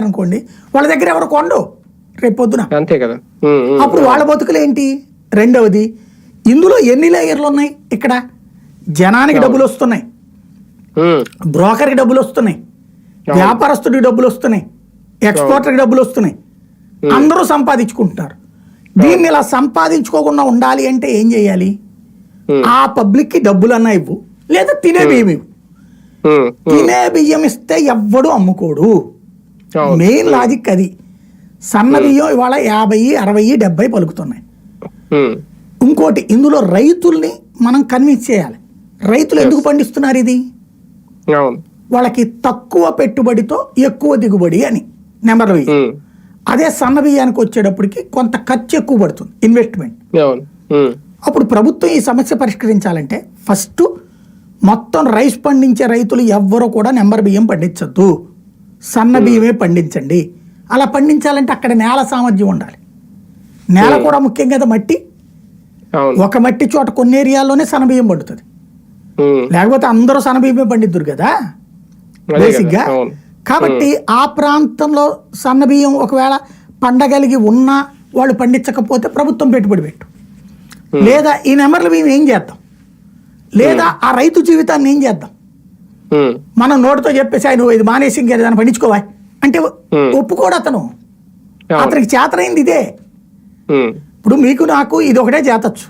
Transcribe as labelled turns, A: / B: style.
A: అనుకోండి వాళ్ళ దగ్గర ఎవరు కొండు రేపు పొద్దున.
B: అంతే కదా.
A: అప్పుడు వాళ్ళ బతుకులు ఏంటి? రెండవది ఇందులో ఎన్ని లేయర్లు ఉన్నాయి ఇక్కడ? జనానికి డబ్బులు వస్తున్నాయి. బ్రోకర్కి డబ్బులు వస్తున్నాయి. వ్యాపారస్తుడికి డబ్బులు వస్తున్నాయి. ఎక్స్పోర్టర్కి డబ్బులు వస్తున్నాయి. అందరూ సంపాదించుకుంటున్నారు. దీన్ని ఇలా సంపాదించుకోకుండా ఉండాలి అంటే ఏం చేయాలి. ఆ పబ్లిక్కి డబ్బులన్నా ఇవ్వు. లేదా తినే బియ్యం ఇవ్వు. తినే బియ్యం ఇస్తే ఎవ్వడు అమ్ముకోడు. మెయిన్ లాజిక్ అది. సన్న బియ్యం ఇవాళ యాభై అరవై డెబ్బై పలుకుతున్నాయి. ఇంకోటి ఇందులో రైతుల్ని మనం కన్విన్స్ చేయాలి. రైతులు ఎందుకు పండిస్తున్నారు ఇది? వాళ్ళకి తక్కువ పెట్టుబడితో ఎక్కువ దిగుబడి అని. నెంబర్ వెయ్యి అదే సన్న బియ్యానికి వచ్చేటప్పటికి కొంత ఖర్చు ఎక్కువ పడుతుంది ఇన్వెస్ట్మెంట్ అప్పుడు ప్రభుత్వం ఈ సమస్య పరిష్కరించాలంటే ఫస్ట్ మొత్తం రైస్ పండించే రైతులు ఎవ్వరూ కూడా నెంబర్ బియ్యం పండించద్దు. సన్న బియ్యమే పండించండి. అలా పండించాలంటే అక్కడ నేల సామర్థ్యం ఉండాలి. నేల కూడా ముఖ్యం కదా మట్టి? ఒక మట్టి చోట కొన్ని ఏరియాల్లోనే సన్న బియ్యం పండుతుంది లేకపోతే అందరూ సన్న బియ్యమే పండిద్దురు కదా?
B: అదే
A: బేసిక్గా.
B: కదా, అవును.
A: కాబట్టి ఆ ప్రాంతంలో సన్న బియ్యం ఒకవేళ పండగలిగి ఉన్నా వాళ్ళు పండించకపోతే ప్రభుత్వం పెట్టుబడి పెట్టు. లేదా ఈ నెంబర్లు బియ్యం ఏం చేద్దాం? లేదా ఆ రైతు జీవితాన్ని ఏం చేద్దాం? మనం నోటితో చెప్పేసి "ఆయ్, నువ్వు ఇది మానేసి ఇంకేదైనా పండించుకోవా అంటే. ఒప్పుకోడు అతను. అతనికి చేతనైంది ఇదే. ఇప్పుడు మీకు నాకు ఇది ఒకటే చేతచ్చు.